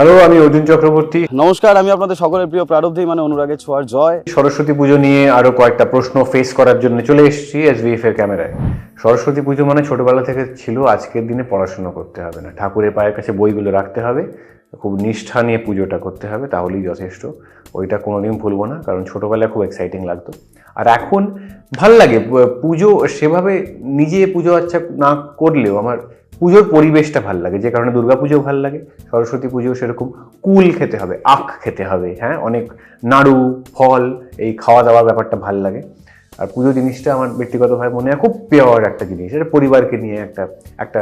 Hello আমি অর্জুন চক্রবর্তী। নমস্কার আমি আপনাদের সকলের প্রিয় প্রারব্ধী মানে অনুরাগের ছোঁয়ার জয়। সরস্বতী পুজো নিয়ে আরও কয়েকটা প্রশ্ন ফেস করার জন্য চলে এসেছি এসবিএফ এর ক্যামেরায় সরস্বতী পুজো মানে ছোটবেলা থেকে ছিল আজকের দিনে পড়াশোনা করতে হবে না। ঠাকুরের পায়ের কাছে বইগুলো রাখতে হবে খুব নিষ্ঠা নিয়ে পুজোটা করতে হবে তাহলেই যথেষ্ট। ওইটা কোনোদিন ভুলবো না কারণ ছোটবেলায় খুব এক্সাইটিং লাগতো। আর এখন ভালো লাগে পুজো সেভাবে নিজে পুজো আচ্ছা না করলেও আমার পুজোর পরিবেশটা ভালো লাগে যে কারণে দুর্গা পুজো ভালো লাগে সরস্বতী পুজো সেরকম কুল খেতে হবে আখ খেতে হবে হ্যাঁ? অনেক নাড়ু ফল এই খাওয়া দাওয়ার ব্যাপারটা ভালো লাগে। আর পুজো জিনিসটা আমার ব্যক্তিগতভাবে মনে হয় খুব পিওর একটা জিনিস এটা পরিবারকে নিয়ে একটা একটা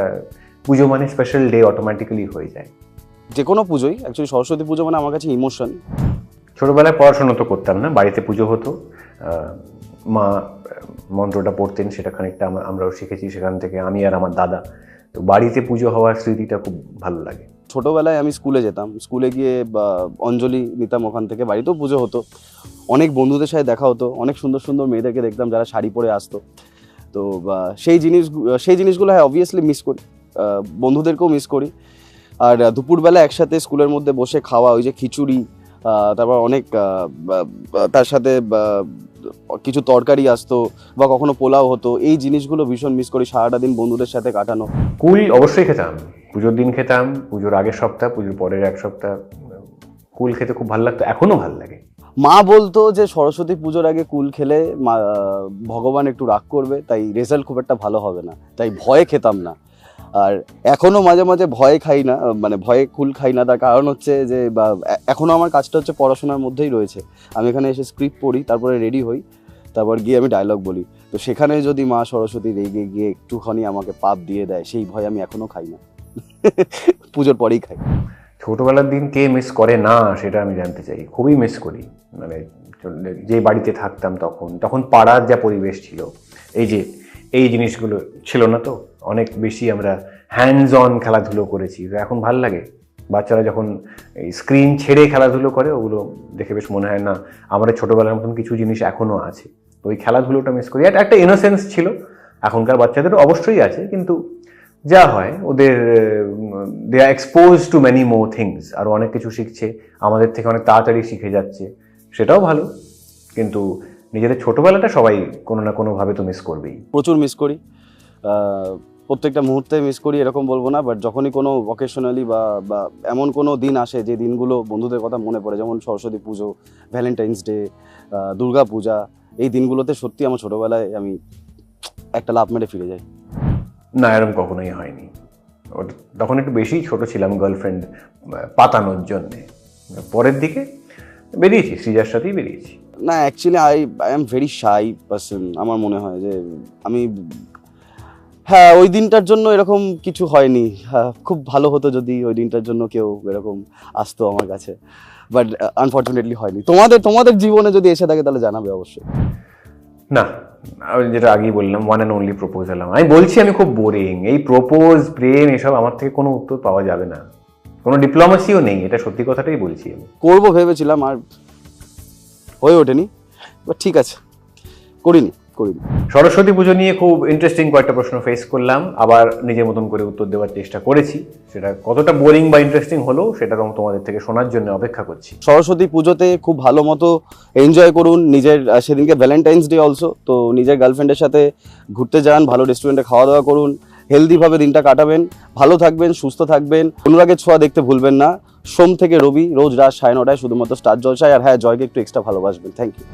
পুজো মানে স্পেশাল ডে অটোমেটিক্যালি হয়ে যায়। যে কোনো পুজোই অ্যাকচুয়ালি সরস্বতী পুজো মানে আমার কাছে ইমোশন ছোটোবেলায় পড়াশোনা তো করতাম না বাড়িতে পুজো হতো মা মন্ত্রটা পড়তেন, সেটা খানিকটা আমরা- আমরাও শিখেছি সেখান থেকে, আমি আর আমার দাদা। তো বাড়িতে পুজো হওয়ার স্মৃতিটা খুব ভালো লাগে। ছোটোবেলায় আমি স্কুলে যেতাম। স্কুলে গিয়ে অঞ্জলি নিতাম ওখান থেকে, বাড়িতেও পুজো হতো। অনেক বন্ধুদের সাথে দেখা হতো, অনেক সুন্দর সুন্দর মেয়েদেরকে দেখতাম যারা শাড়ি পরে আসতো। তো সেই জিনিস, সেই জিনিসগুলো হ্যাঁ অবভিয়াসলি মিস করি। বন্ধুদেরকেও মিস করি। আর দুপুরবেলা একসাথে স্কুলের মধ্যে বসে খাওয়া, ওই যে খিচুড়ি তারপর অনেক তার সাথে কিছু তরকারি আসতো বা কখনো পোলাও হতো এই জিনিসগুলো ভীষণ মিস করি সারাটা দিন বন্ধুদের সাথে কাটানো। কুল অবশ্যই খেতাম পুজোর দিন খেতাম পুজোর আগের সপ্তাহ পুজোর পরের এক সপ্তাহ কুল খেতে খুব ভালো লাগতো এখনও ভালো লাগে। মা বলতো যে সরস্বতী পুজোর আগে কুল খেলে মা ভগবান একটু রাগ করবে তাই রেজাল্ট খুব একটা ভালো হবে না তাই ভয়ে খেতাম না। আর এখনও মাঝে মাঝে ভয়ে খাই না মানে ভয়ে কুল খাই না তার কারণ হচ্ছে যে বা এ- এখনও আমার কাজটা হচ্ছে পড়াশোনার মধ্যেই রয়েছে। আমি এখানে এসে স্ক্রিপ্ট পড়ি তারপরে রেডি হই। তারপর গিয়ে আমি ডায়লগ বলি। তো সেখানে যদি মা সরস্বতী রেগে গিয়ে একটুখানি আমাকে পাপ দিয়ে দেয়, সেই ভয় আমি এখনও খাই না। পুজোর পরেই খাই। ছোটবেলার দিন কে মিস করে না, সেটা আমি জানতে চাই। খুবই মিস করি। মানে যে বাড়িতে থাকতাম তখন তখন পাড়ার যা পরিবেশ ছিল, এই যে, এই জিনিসগুলো ছিল না তো? অনেক বেশি আমরা হ্যান্ডস অন খেলাধুলো করেছি। এখন ভালো লাগে? বাচ্চারা যখন এই স্ক্রিন ছেড়ে খেলাধুলো করে, ওগুলো দেখে বেশ মনে হয়, না, আমাদের ছোটবেলার মতন কিছু জিনিস এখনও আছে। তো ওই খেলাধুলোটা মিস করি। একটা- একটা ইনোসেন্স ছিল। এখনকার বাচ্চাদের অবশ্যই আছে, কিন্তু যা হয়, ওদের they are expose to many more things আরও অনেক কিছু শিখছে, আমাদের থেকে অনেক তাড়াতাড়ি শিখে যাচ্ছে। সেটাও ভালো, কিন্তু নিজেদের ছোটোবেলাটা সবাই কোনো না কোনোভাবে তো মিস করবেই। প্রচুর মিস করি। প্রত্যেকটা মুহূর্তে মিস করি এরকম বলব না বাট যখনই কোনো অকেশনালি বা বা এমন কোনো দিন আসে যে দিনগুলো বন্ধুদের কথা মনে পড়ে যেমন সরস্বতী পুজো ভ্যালেন্টাইন্স ডে দুর্গা পূজা এই দিনগুলোতে সত্যি আমার ছোটোবেলায় আমি একটা লাভ মেরে ফিরে যাই। না এরকম কখনোই হয়নি। তখন একটু বেশি ছোট ছিলাম গার্লফ্রেন্ড পাতানোর জন্যে। পরের দিকে বেরিয়েছি সিজার সাথেই বেরিয়েছি। না actually I I am very shy person আমার মনে হয় যে আমি হ্যাঁ ওই দিনটার জন্য এরকম কিছু হয়নি। হ্যাঁ, খুব ভালো হতো যদি ওই দিনটার জন্য কেউ এরকম আসতো আমার কাছে। বাট আনফর্চুনেটলি হয়নি। তোমাদের তোমাদের জীবনে যদি এসে থাকে তাহলে জানাবে অবশ্যই। না আমি যেটা আগেই বললাম ওয়ান অ্যান্ড অনলি প্রপোজাল আমি বলছি আমি খুব বোরিং এই প্রপোজ প্রেম এসব আমার থেকে কোনো উত্তর পাওয়া যাবে না। কোনো ডিপ্লোমাসিও নেই এটা সত্যি কথাটাই বলছি আমি। করব ভেবেছিলাম আর হয়ে ওঠেনি। বাট ঠিক আছে করিনি। করিনি সরস্বতী পুজো নিয়ে খুব ইন্টারেস্টিং কয়েকটা প্রশ্ন ফেস করলাম। আবার নিজের মতন করে উত্তর দেওয়ার চেষ্টা করেছি। সেটা কতটা বোরিং বা ইন্টারেস্টিং হলো, সেটা তোমাদের থেকে শোনার জন্য অপেক্ষা করছি। সরস্বতী পুজোতে খুব ভালো মতো এনজয় করুন। নিজের সেদিনকে ভ্যালেন্টাইন্স ডে অলসো তো নিজের গার্লফ্রেন্ডের সাথে ঘুরতে যান, ভালো রেস্টুরেন্টে খাওয়া দাওয়া করুন। হেলদিভাবে দিনটা কাটাবেন। ভালো থাকবেন, সুস্থ থাকবেন। অনুরাগের ছোঁয়া দেখতে ভুলবেন না। সোম থেকে রবি, রোজ রাত সাড়ে নটায় শুধুমাত্র স্টার জলসায় আর হ্যাঁ জয়কে একটু এক্সট্রা ভালোবাসবেন। Thank you